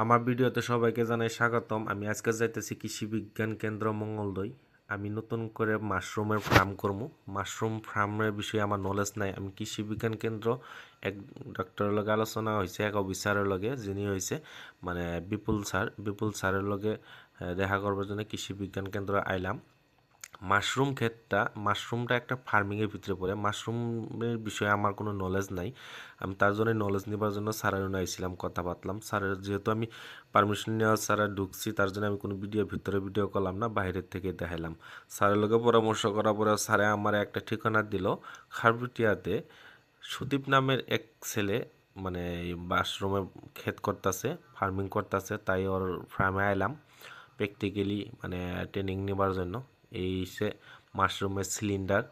আমার ভিডিওতে সবাইকে জানাই স্বাগতম। আমি আজকে যাইতেছি কৃষি বিজ্ঞান কেন্দ্র মঙ্গলদই। আমি নতুন করে মাশরুমের ফার্ম করব মাশরুম ফার্মের বিষয়ে আমার নলেজ নাই। আমি কৃষি বিজ্ঞান কেন্দ্র এক ডক্টরের লগে আলোচনা হয়েছে, এক অফিসারের লগে, যিনি হয়েছে মানে বিপুল স্যার বিপুল স্যারের লগে দেখা করবার জন্য কৃষি বিজ্ঞান কেন্দ্র আইলাম। মাশরুম ক্ষেতটা, মাশরুমটা একটা ফার্মিংয়ের ভিতরে পড়ে। মাশরুমের বিষয়ে আমার কোনো নলেজ নাই। আমি তার জন্য নলেজ নেবার জন্য স্যারের আইছিলাম, কথা বাতলাম। স্যারের, যেহেতু আমি পারমিশন নেওয়া স্যারের ঢুকছি, তার জন্য আমি কোনো ভিডিও ভিতরে ভিডিও করলাম না, বাইরের থেকে দেখাইলাম। স্যারের লগে পরামর্শ করার পরে স্যারে আমার একটা ঠিকানা দিল, খারবিটিয়াতে। সুদীপ নামের এক ছেলে মানে মাশরুমে ক্ষেত করতেছে ফার্মিং করতেছে, তাই ওর ফার্মে আইলাম। প্র্যাকটিক্যালি মানে ট্রেনিং নেবার জন্য। এই মাশরুমের সিলিন্ডার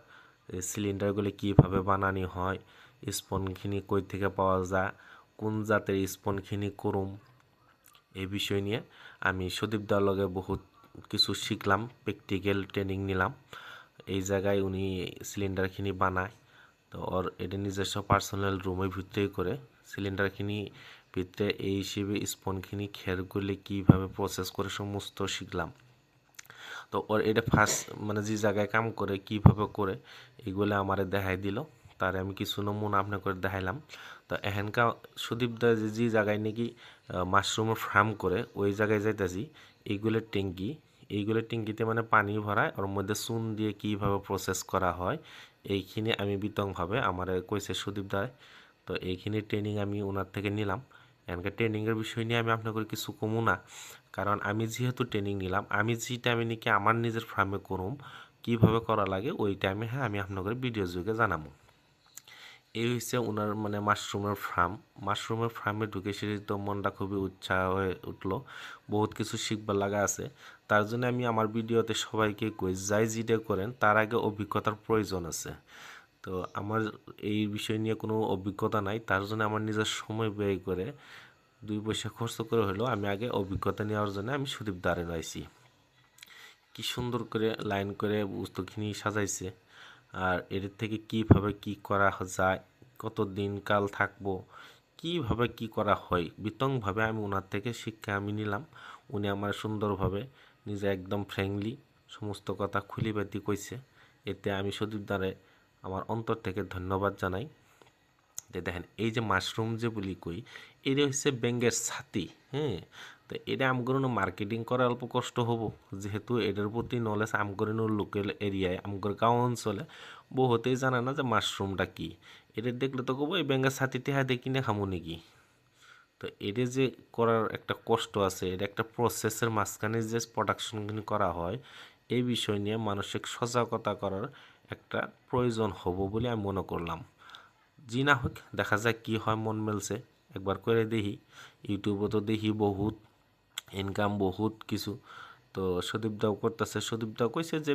সিলিন্ডারগুলি কীভাবে বানানি হয়, স্পনখিনি কই থেকে পাওয়া যায়, কোন জাতের স্পনখিনি করুম এই বিষয় নিয়ে আমি সুদীপ লগে বহুত কিছু শিখলাম প্র্যাকটিক্যাল ট্রেনিং নিলাম। এই জায়গায় উনি সিলিন্ডারখিনি বানায়, তো ওর এটা নিজস্ব পার্সোনাল রুমের ভিতরেই করে সিলিন্ডারখিনি ভিতরে এই হিসেবে স্পনখিনি খেরগুলি কীভাবে প্রসেস করে সমস্ত শিখলাম। তো ওর এটা ফার্স্ট মানে যে জায়গায় কাম করে, কীভাবে করে, এগুলো আমারে দেখাই দিল। তার আমি কিছু নমুনা আপনি করে দেখাইলাম। তো এখানকার সুদীপ দা যে যে জায়গায় নাকি মাশরুমের ফার্ম করে, ওই জায়গায় যাইতেছি এইগুলোর ট্যাঙ্কি এইগুলোর ট্যাঙ্কিতে মানে পানি ভরায়, ওর মধ্যে চুন দিয়ে কীভাবে প্রসেস করা হয়, এইখিনি আমি বিতংভাবে আমার কইছে সুদীপ দায়। তো এইখিনি ট্রেনিং আমি ওনার থেকে নিলাম। এখানকার ট্রেনিংয়ের বিষয় নিয়ে আমি আপনাকে কিছু কমু না। কারণ আমি যেহেতু ট্রেনিং নিলাম, আমি যে টাইমে নাকি আমার নিজের ফার্মে করুম, কীভাবে করা লাগে, ওই টাইমে হ্যাঁ আমি আপনাদের ভিডিও যুগে জানাব এই হচ্ছে ওনার মানে মাশরুমের ফার্ম মাশরুমের ফার্মে ঢুকে সেটি তো মনটা খুবই উৎসাহ হয়ে উঠল। বহুত কিছু শিখবার লাগা আছে। তার জন্য আমি আমার ভিডিওতে সবাইকে কই, যাই যেটা করেন, তার আগে অভিজ্ঞতার প্রয়োজন আছে। তো আমার এই বিষয় নিয়ে কোনো অভিজ্ঞতা নাই। তার জন্য আমার নিজের সময় ব্যয় করে দুই পয়সা খরচ করে হলেও আমি আগে অভিজ্ঞতা নেওয়ার জন্য আমি সুদীপ দাঁড়ে রয়েছি। কি সুন্দর করে লাইন করে বস্তুখিনি সাজাইছে। আর এর থেকে কীভাবে কি করা যায় কত দিন কাল থাকব, কীভাবে কি করা হয়, বিতংভাবে আমি ওনার থেকে শিক্ষা আমি নিলাম। উনি আমার সুন্দরভাবে নিজে একদম ফ্র্যাঙ্কলি সমস্ত কথা খুলি বাতি কইছে। এতে আমি সুদীপ দ্বারে আমার অন্তর থেকে ধন্যবাদ জানাই। যে দেখেন, এই যে মাশরুম যে বলি কই এটা হচ্ছে ব্যাঙ্গের ছাতি হ্যাঁ? তো এটা আমগরণ মার্কেটিং করা অল্প কষ্ট হব। যেহেতু এটার প্রতি নলেজ আমগরণ লোকাল এরিয়ায় আমগর গাঁও অঞ্চলে বহুতেই জানে না যে মাশরুমটা কি। এটা দেখলে তো কব, এই ব্যাঙ্গের ছাতিতে হাতে কিনে খামো নাকি? তো এটা যে করার একটা কষ্ট আছে এটা একটা প্রসেসের মাঝখানে যে প্রোডাকশনগুলি করা হয়, এই বিষয় নিয়ে মানসিক সজাগতা করার একটা প্রয়োজন হব বলে আমি মনে করলাম। জি না হোক, দেখা যাক কি হয়, মন মেলছে। একবার করে দেখি। ইউটিউবে তো দেখি বহুত ইনকাম বহুত কিছু। তো সুদীপদাও করতেছে। সুদীপদাও কইছে যে